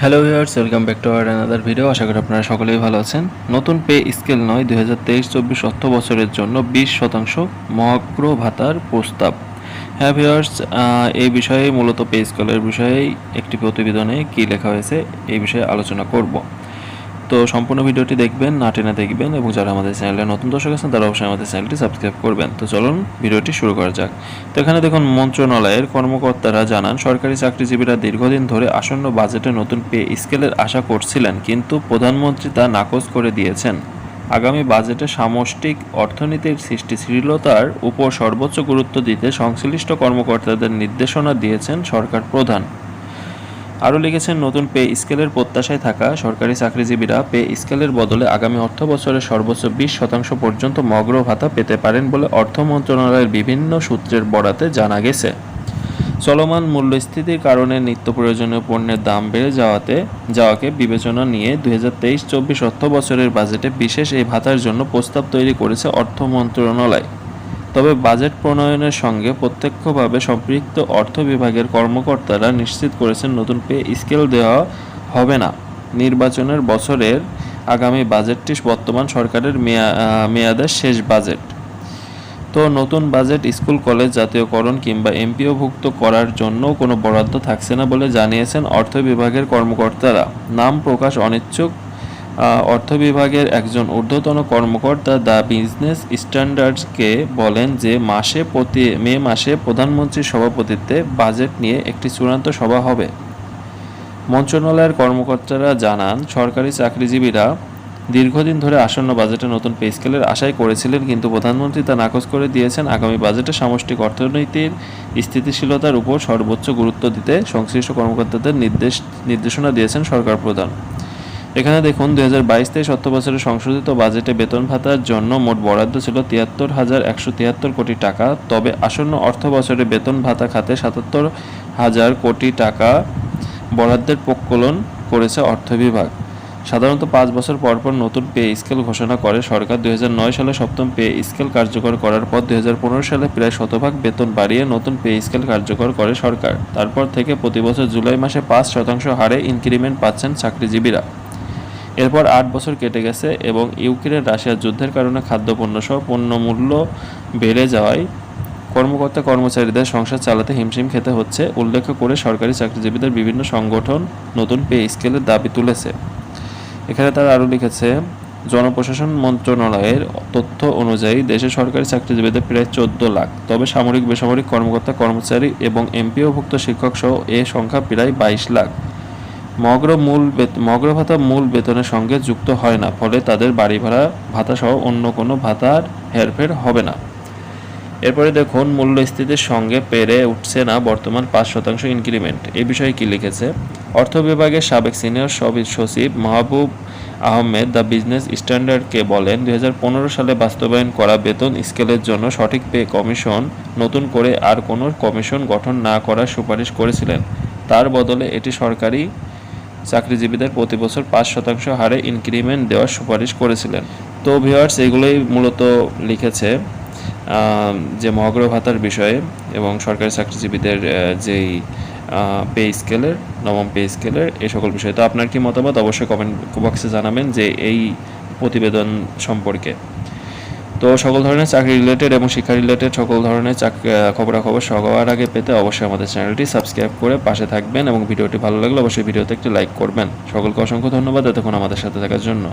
Hello viewers welcome back to our another video আশা করি আপনারা সকলেই ভালো আছেন। নতুন পে স্কেল নয়, দুই হাজার তেইশ চব্বিশ অর্থ বছরের জন্য বিশ শতাংশ মহাগ্র ভাতার প্রস্তাব। হ্যাঁ ভিউয়ার্স এই বিষয়ে মূলত পে স্কেলের বিষয়ে একটি প্রতিবেদনে কী লেখা হয়েছে, এই বিষয়ে আলোচনা করব। তো সম্পূর্ণ ভিডিওটি দেখবেন, না টেনে দেখবেন এবং যারা আমাদের চ্যানেলে নতুন দর্শক আছেন, তারা অবশ্যই আমাদের চ্যানেলটি সাবস্ক্রাইব করবেন। তো চলুন ভিডিওটি শুরু করা যাক। তো এখানে দেখুন, মন্ত্রণালয়ের কর্মকর্তারা জানান, সরকারি চাকরিজীবীরা দীর্ঘদিন ধরে আসন্ন বাজেটে নতুন পে স্কেলের আশা করছিলেন, কিন্তু প্রধানমন্ত্রী তা নাকচ করে দিয়েছেন। আগামী বাজেটে সামষ্টিক অর্থনীতির সৃষ্টিশীলতার উপর সর্বোচ্চ গুরুত্ব দিতে সংশ্লিষ্ট কর্মকর্তাদের নির্দেশনা দিয়েছেন সরকার প্রধান। আরও লিখেছেন, নতুন পে স্কেলের প্রত্যাশায় থাকা সরকারি চাকরিজীবীরা পে স্কেলের বদলে আগামী অর্থ বছরে সর্বোচ্চ বিশ শতাংশ পর্যন্ত মগ্র ভাতা পেতে পারেন বলে অর্থ মন্ত্রণালয়ের বিভিন্ন সূত্রের বরাতে জানা গেছে। চলমান মূল্যস্থিতির কারণে নিত্য প্রয়োজনীয় পণ্যের দাম বেড়ে যাওয়াতে, যাওয়াকে বিবেচনা নিয়ে দুই হাজার তেইশ চব্বিশ অর্থ বছরের বাজেটে বিশেষ এই ভাতার জন্য প্রস্তাব তৈরি করেছে অর্থ মন্ত্রণালয়। তবে বাজেট প্রণয়নের সঙ্গে প্রত্যক্ষভাবে সম্পৃক্ত অর্থ বিভাগের কর্মকর্তারা নিশ্চিত করেছেন নতুন পে স্কেল দেওয়া হবে না। নির্বাচনের বছরের আগামী বাজেটটি বর্তমান সরকারের মেয়া মেয়াদের শেষ বাজেট। তো নতুন বাজেট স্কুল, কলেজ জাতীয়করণ কিংবা এমপিওভুক্ত করার জন্য কোনো বরাদ্দ থাকছে না বলে জানিয়েছেন অর্থ বিভাগের কর্মকর্তারা। নাম প্রকাশ অনিচ্ছুক অর্থ বিভাগের একজন ঊর্ধ্বতন কর্মকর্তা দ্য বিজনেস স্ট্যান্ডার্ডসকে বলেন যে মাসে প্রতি, মে মাসে প্রধানমন্ত্রীর সভাপতিত্বে বাজেট নিয়ে একটি চূড়ান্ত সভা হবে। মন্ত্রণালয়ের কর্মকর্তারা জানান, সরকারি চাকরিজীবীরা দীর্ঘদিন ধরে আসন্ন বাজেটে নতুন পে স্কেলের আশাই করেছিলেন, কিন্তু প্রধানমন্ত্রী তা নাকচ করে দিয়েছেন। আগামী বাজেটে সামষ্টিক অর্থনীতির স্থিতিশীলতার উপর সর্বোচ্চ গুরুত্ব দিতে সংশ্লিষ্ট কর্মকর্তাদের নির্দেশ, নির্দেশনা দিয়েছেন সরকার প্রধান। এখানে দেখুন, দুই হাজার বাইশ তেইশ অর্থ বছরের সংশোধিত বাজেটে বেতন ভাতার জন্য মোট বরাদ্দ ছিল তিয়াত্তর হাজার একশো তিয়াত্তর কোটি টাকা। তবে আসন্ন অর্থ বছরে বেতন ভাতা খাতে সাতাত্তর হাজার কোটি টাকা বরাদ্দের প্রকলন করেছে অর্থ বিভাগ। সাধারণত পাঁচ বছর পর পর নতুন পে স্কেল ঘোষণা করে সরকার। দু হাজার নয় সালে সপ্তম পে স্কেল কার্যকর করার পর দু হাজার পনেরো সালে প্রায় শতভাগ বেতন বাড়িয়ে নতুন পে স্কেল কার্যকর করে সরকার। তারপর থেকে প্রতি বছর জুলাই মাসে পাঁচ শতাংশ হারে ইনক্রিমেন্ট পাচ্ছেন চাকরিজীবীরা। এরপর আট বছর কেটে গেছে এবং ইউক্রেন রাশিয়ার যুদ্ধের কারণে খাদ্যপণ্য সহ পণ্য মূল্য বেড়ে যাওয়ায় কর্মকর্তা কর্মচারীদের সংসার চালাতে হিমশিম খেতে হচ্ছে। উল্লেখ করে সরকারি চাকরিজীবীদের বিভিন্ন সংগঠন নতুন পে স্কেলের দাবি তুলেছে। এখানে তারা আরও লিখেছে, জনপ্রশাসন মন্ত্রণালয়ের তথ্য অনুযায়ী দেশে সরকারি চাকরিজীবীদের প্রায় চোদ্দ লাখ। তবে সামরিক বেসামরিক কর্মকর্তা, কর্মচারী এবং এমপিওভুক্ত শিক্ষক সহ এ সংখ্যা প্রায় বাইশ লাখ। মগ্র মূল মগ্র ভাতা মূল বেতনের সঙ্গে যুক্ত হয় না, ফলে তাদের বাড়ি ভাড়া ভাতা সহ অন্য কোনো ভাতার হেরফের হবে না। এরপরে দেখুন মূল্যস্থিতির সঙ্গে পেরে উঠছে না বর্তমান পাঁচ শতাংশ ইনক্রিমেন্ট। এ বিষয়ে কি লিখেছে? অর্থ বিভাগের সাবেক সিনিয়র সবি- সচিব মাহবুব আহমেদ দ্য বিজনেস স্ট্যান্ডার্ডকে বলেন, দুই হাজার পনেরো সালে বাস্তবায়ন করা বেতন স্কেলের জন্য সঠিক পে কমিশন নতুন করে আর কোনো কমিশন গঠন না করার সুপারিশ করেছিলেন। তার বদলে এটি সরকারি চাকরিজীবীদের প্রতি বছর পাঁচ শতাংশ হারে ইনক্রিমেন্ট দেওয়ার সুপারিশ করেছিলেন। তো ভিওয়ার্স এগুলোই মূলত লিখেছে যে মহাগ্র ভাতার বিষয়ে এবং সরকারি চাকরিজীবীদের যেই পে স্কেলের নবম পে স্কেলের এই সকল বিষয়ে। তো আপনার কি মতামত? অবশ্যই কমেন্ট বক্সে জানাবেন যে এই প্রতিবেদন সম্পর্কে। তো সকল ধরনের চাকরি রিলেটেড এবং শিক্ষা রিলেটেড সকল ধরনের খবরাখবর সবার আগে পেতে অবশ্যই আমাদের চ্যানেলটি সাবস্ক্রাইব করে পাশে থাকবেন এবং ভিডিওটি ভালো লাগলে অবশ্যই ভিডিওতে একটি লাইক করবেন। সকলকে অসংখ্য ধন্যবাদ এতক্ষণ আমাদের সাথে থাকার জন্য।